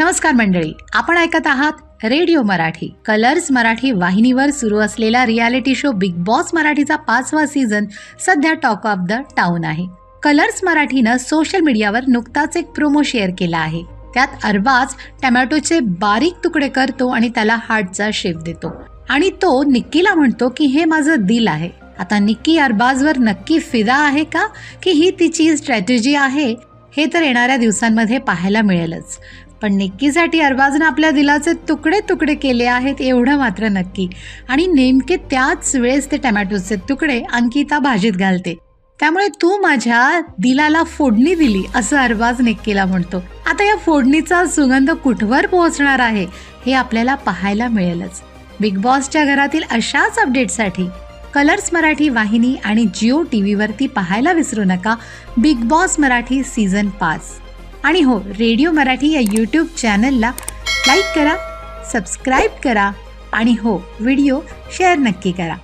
नमस्कार मंडळी आपण ऐकत आहात रेडिओ मराठी. कलर्स मराठी वाहिनीवर सुरू असलेला रियालिटी शो बिग बॉस मराठीचा पाचवा सीझन सध्या टॉक ऑफ द टाउन आहे. कलर्स मराठीनं सोशल मीडियावर नुकताच एक प्रोमो शेअर केला आहे. त्यात अरबाज टमॅटोचे बारीक तुकडे करतो आणि त्याला हार्टचा शेप देतो. आणि तो निक्कीला म्हणतो की हे माझं दिल आहे. आता निक्की अरबाजवर नक्की फिदा आहे का? की ही तिची स्ट्रॅटेजी आहे? हे तर येणाऱ्या दिवसांमध्ये पाहायला मिळेलच. पण निक्कीसाठी अरबाजनं आपल्या दिलाचे तुकडे तुकडे केले आहेत एवढं मात्र नक्की. आणि नेमके त्याच वेळेस ते टमॅटोचे तुकडे अंकिता भाजीत घालते. त्यामुळे तू माझ्या दिलाला फोडणी दिली असं अरबाज निक्कीला म्हणतो. आता या फोडणीचा सुगंध कुठवर पोहोचणार आहे हे आपल्याला पाहायला मिळेलच. बिग बॉसच्या घरातील अशाच अपडेटसाठी कलर्स मराठी वाहिनी आणि जिओ टी व्हीवरती पाहायला विसरू नका. बिग बॉस मराठी सीझन पाच. आणि हो रेडिओ मराठी या यूट्यूब चॅनलला लाईक करा सबस्क्राईब करा आणि हो व्हिडिओ शेअर नक्की करा.